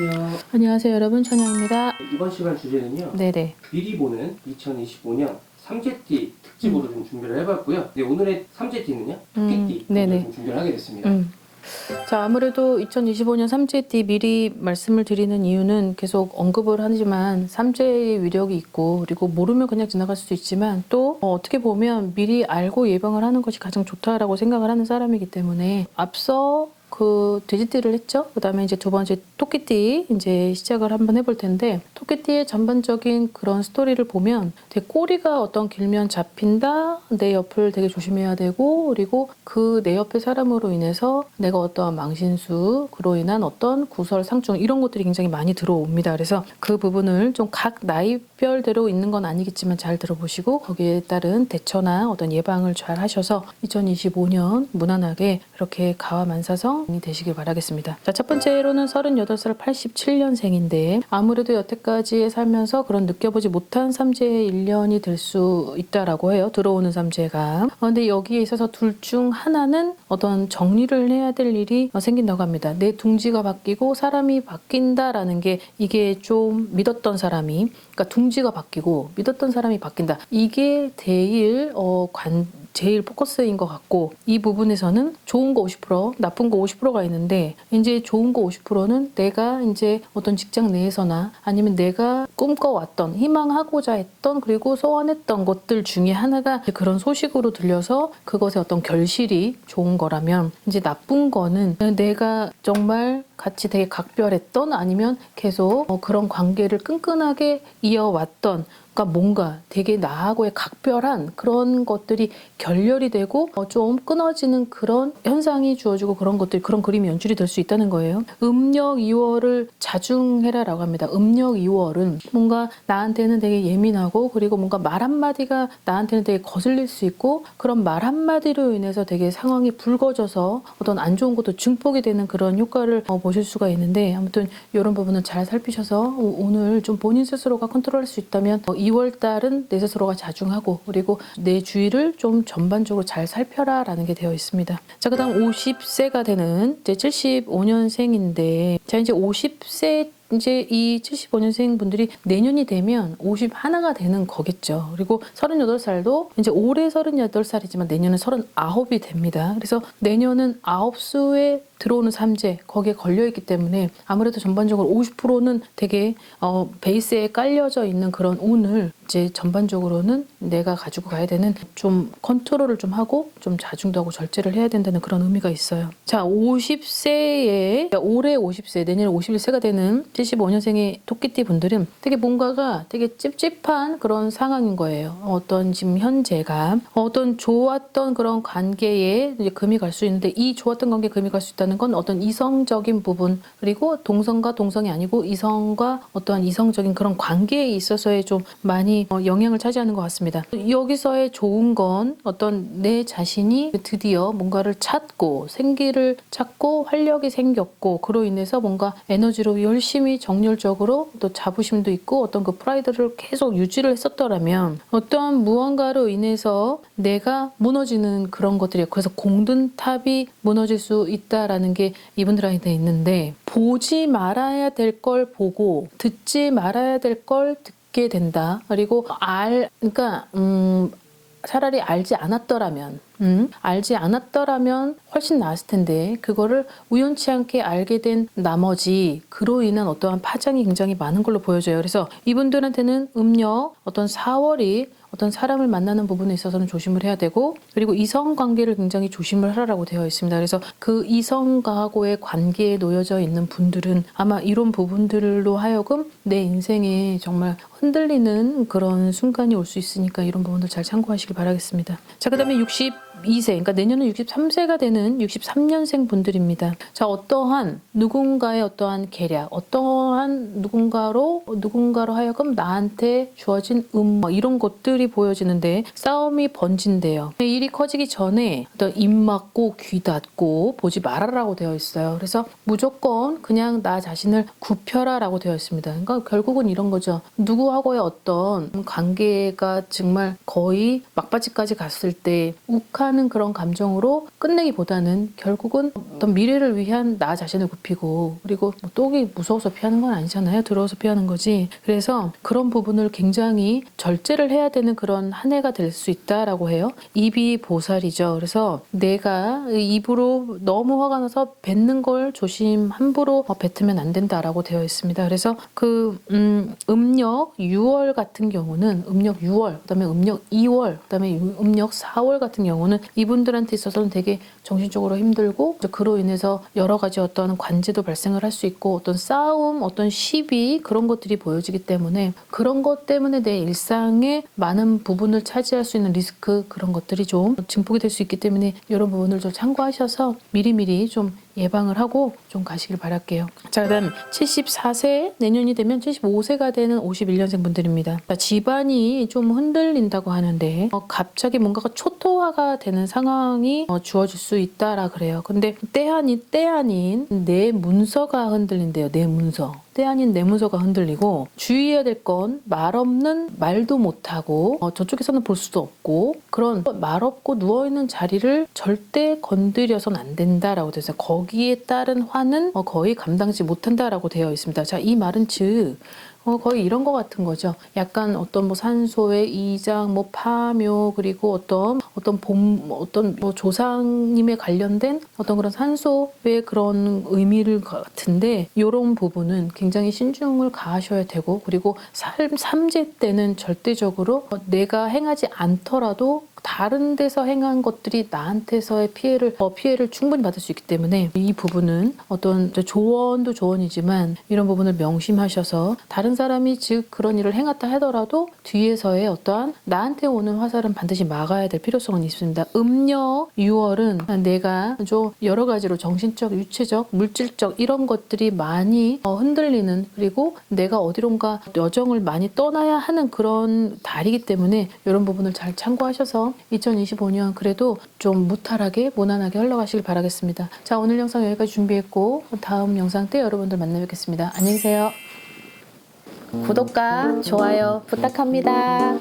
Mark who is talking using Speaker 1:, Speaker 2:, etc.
Speaker 1: 안녕하세요.
Speaker 2: 안녕하세요 여러분 천영입니다.
Speaker 1: 이번 시간 주제는요.
Speaker 2: 네네.
Speaker 1: 미리 보는 2025년 삼재띠 특집으로 좀 준비를 해봤고요. 네, 오늘의 삼재띠는요. 토끼띠
Speaker 2: 음, 네네.
Speaker 1: 좀 준비를 하게 됐습니다.
Speaker 2: 음. 자 아무래도 2025년 삼재띠 미리 말씀을 드리는 이유는 계속 언급을 하지만 삼재의 위력이 있고 그리고 모르면 그냥 지나갈 수도 있지만 또 어, 어떻게 보면 미리 알고 예방을 하는 것이 가장 좋다라고 생각을 하는 사람이기 때문에 앞서 그 돼지띠를 했죠. 그 다음에 이제 두 번째 토끼띠 이제 시작을 한번 해볼 텐데 토끼띠의 전반적인 그런 스토리를 보면 되게 꼬리가 어떤 길면 잡힌다. 내 옆을 되게 조심해야 되고 그리고 그 내 옆의 사람으로 인해서 내가 어떠한 망신수 그로 인한 어떤 구설 상충 이런 것들이 굉장히 많이 들어옵니다. 그래서 그 부분을 좀 각 나이별대로 있는 건 아니겠지만 잘 들어보시고 거기에 따른 대처나 어떤 예방을 잘 하셔서 2025년 무난하게 이렇게 가와 만사성이 되시길 바라겠습니다. 자, 첫 번째로는 38살 87년생인데 아무래도 여태까지 살면서 그런 느껴보지 못한 삼재의 1년이 될 수 있다라고 해요. 들어오는 삼재가. 어, 근데 여기에 있어서 둘 중 하나는 어떤 정리를 해야 될 일이 어, 생긴다고 합니다. 내 둥지가 바뀌고 사람이 바뀐다라는 게 이게 좀 믿었던 사람이 그러니까 둥지가 바뀌고 믿었던 사람이 바뀐다. 이게 제일 어, 관 제일 포커스인 것 같고 이 부분에서는 좋은 거 50% 나쁜 거 50%가 있는데 이제 좋은 거 50%는 내가 이제 어떤 직장 내에서나 아니면 내가 꿈꿔왔던 희망하고자 했던 그리고 소원했던 것들 중에 하나가 그런 소식으로 들려서 그것의 어떤 결실이 좋은 거라면 이제 나쁜 거는 내가 정말 같이 되게 각별했던 아니면 계속 어, 그런 관계를 끈끈하게 이어왔던 그러니까 뭔가 되게 나하고의 각별한 그런 것들이 결렬이 되고 어, 좀 끊어지는 그런 현상이 주어지고 그런 것들 그런 그림이 연출이 될 수 있다는 거예요. 음력 2월을 자중해라라고 합니다. 음력 2월은 뭔가 나한테는 되게 예민하고 그리고 뭔가 말 한마디가 나한테는 되게 거슬릴 수 있고 그런 말 한마디로 인해서 되게 상황이 붉어져서 어떤 안 좋은 것도 증폭이 되는 그런 효과를 어, 보실 수가 있는데 아무튼 이런 부분은 잘 살피셔서 오- 오늘 좀 본인 스스로가 컨트롤할 수 있다면 2월 달은 내 스스로가 자중하고 그리고 내 주위를 좀 전반적으로 잘 살펴라 라는 게 되어 있습니다. 자 그 다음 50세가 되는 이제 75년생인데 자 이제 50세 이제 이 75년생 분들이 내년이 되면 50 하나가 되는 거겠죠. 그리고 38살도 이제 올해 38살이지만 내년은 39이 됩니다. 그래서 내년은 9수에 들어오는 삼재 거기에 걸려 있기 때문에 아무래도 전반적으로 50%는 되게 어, 베이스에 깔려져 있는 그런 운을 이제 전반적으로는 내가 가지고 가야 되는 좀 컨트롤을 좀 하고 좀 자중도 하고 절제를 해야 된다는 그런 의미가 있어요. 자, 50세에 올해 50세, 내년에 51세가 되는 75년생의 토끼띠 분들은 되게 뭔가가 되게 찝찝한 그런 상황인 거예요. 어떤 지금 현재가 어떤 좋았던 그런 관계에 금이 갈 수 있는데 이 좋았던 관계에 금이 갈 수 있다는 건 어떤 이성적인 부분 그리고 동성과 동성이 아니고 이성과 어떠한 이성적인 그런 관계에 있어서의 좀 많이 어, 영향을 차지하는 것 같습니다. 여기서의 좋은 건 어떤 내 자신이 드디어 뭔가를 찾고 생기를 찾고 활력이 생겼고 그로 인해서 뭔가 에너지로 열심히 정열적으로 또 자부심도 있고 어떤 그 프라이드를 계속 유지를 했었더라면 어떠한 무언가로 인해서 내가 무너지는 그런 것들이에요. 그래서 공든 탑이 무너질 수 있다라는 게 이분들한테 있는데 보지 말아야 될 걸 보고 듣지 말아야 될 걸 듣게 된다. 그리고 알 그러니까 음 차라리 알지 않았더라면, 음, 알지 않았더라면 훨씬 나았을 텐데, 그거를 우연치 않게 알게 된 나머지, 그로 인한 어떠한 파장이 굉장히 많은 걸로 보여져요. 그래서 이분들한테는 음력, 어떤 4월이 어떤 사람을 만나는 부분에 있어서는 조심을 해야 되고 그리고 이성 관계를 굉장히 조심을 하라고 되어 있습니다. 그래서 그 이성과하고의 관계에 놓여져 있는 분들은 아마 이런 부분들로 하여금 내 인생에 정말 흔들리는 그런 순간이 올 수 있으니까 이런 부분들 잘 참고하시길 바라겠습니다. 자, 그다음에 62세, 그러니까 내년은 63세가 되는 63년생 분들입니다. 자, 어떠한 누군가의 어떠한 계략, 어떠한 누군가로 누군가로 하여금 나한테 주어진 음뭐 이런 것들이 보여지는데 싸움이 번진대요. 일이 커지기 전에 입 막고 귀 닫고 보지 말아라고 되어 있어요. 그래서 무조건 그냥 나 자신을 굽혀라라고 되어 있습니다. 그러니까 결국은 이런 거죠. 누구하고의 어떤 관계가 정말 거의 막바지까지 갔을 때 욱한 두려워하는 그런 감정으로 끝내기보다는 결국은 어떤 미래를 위한 나 자신을 굽히고 그리고 뭐 똑이 무서워서 피하는 건 아니잖아요. 두려워서 피하는 거지. 그래서 그런 부분을 굉장히 절제를 해야 되는 그런 한 해가 될 수 있다라고 해요. 입이 보살이죠. 그래서 내가 입으로 너무 화가 나서 뱉는 걸 조심 함부로 어, 뱉으면 안 된다라고 되어 있습니다. 그래서 그 음, 음력 6월 같은 경우는 음력 6월, 그다음에 음력 2월, 그다음에 유- 음력 4월 같은 경우는 이분들한테 있어서는 되게 정신적으로 힘들고 그로 인해서 여러 가지 어떤 관제도 발생을 할 수 있고 어떤 싸움, 어떤 시비 그런 것들이 보여지기 때문에 그런 것 때문에 내 일상의 많은 부분을 차지할 수 있는 리스크 그런 것들이 좀 증폭이 될 수 있기 때문에 이런 부분을 좀 참고하셔서 미리미리 좀 예방을 하고 좀 가시길 바랄게요. 자, 그다음 74세 내년이 되면 75세가 되는 51년생 분들입니다. 자, 집안이 좀 흔들린다고 하는데 어, 갑자기 뭔가가 초토화가 되는 상황이 어, 주어질 수 있다라 그래요. 근데 때 아닌 때 아닌 내 문서가 흔들린대요. 내 문서. 때 아닌 내 문서가 흔들리고 주의해야 될 건 말 없는 말도 못하고 어, 저쪽에서는 볼 수도 없고 그런 말 없고 누워 있는 자리를 절대 건드려선 안 된다라고 있어요. 거기에 따른 화는 어, 거의 감당지 못한다라고 되어 있습니다. 자, 이 말은 즉 어, 거의 이런 것 같은 거죠. 약간 어떤 뭐 산소의 이장, 뭐 파묘, 그리고 어떤 어떤 봄, 뭐 어떤 뭐 조상님에 관련된 어떤 그런 산소의 그런 의미를 같은데 이런 부분은 굉장히 신중을 가하셔야 되고 그리고 삶 삼재 때는 절대적으로 어, 내가 행하지 않더라도 다른 데서 행한 것들이 나한테서의 피해를 어, 피해를 충분히 받을 수 있기 때문에 이 부분은 어떤 조언도 조언이지만 이런 부분을 명심하셔서 다른 사람이 즉 그런 일을 행했다 하더라도 뒤에서의 어떠한 나한테 오는 화살은 반드시 막아야 될 필요성은 있습니다. 음력 6월은 내가 좀 여러 가지로 정신적, 유체적, 물질적 이런 것들이 많이 어, 흔들리는 그리고 내가 어디론가 여정을 많이 떠나야 하는 그런 달이기 때문에 이런 부분을 잘 참고하셔서 2025년 그래도 좀 무탈하게 무난하게 흘러가시길 바라겠습니다. 자 오늘 영상 여기까지 준비했고 다음 영상 때 여러분들 만나 뵙겠습니다. 안녕히 계세요. 구독과 좋아요 부탁합니다.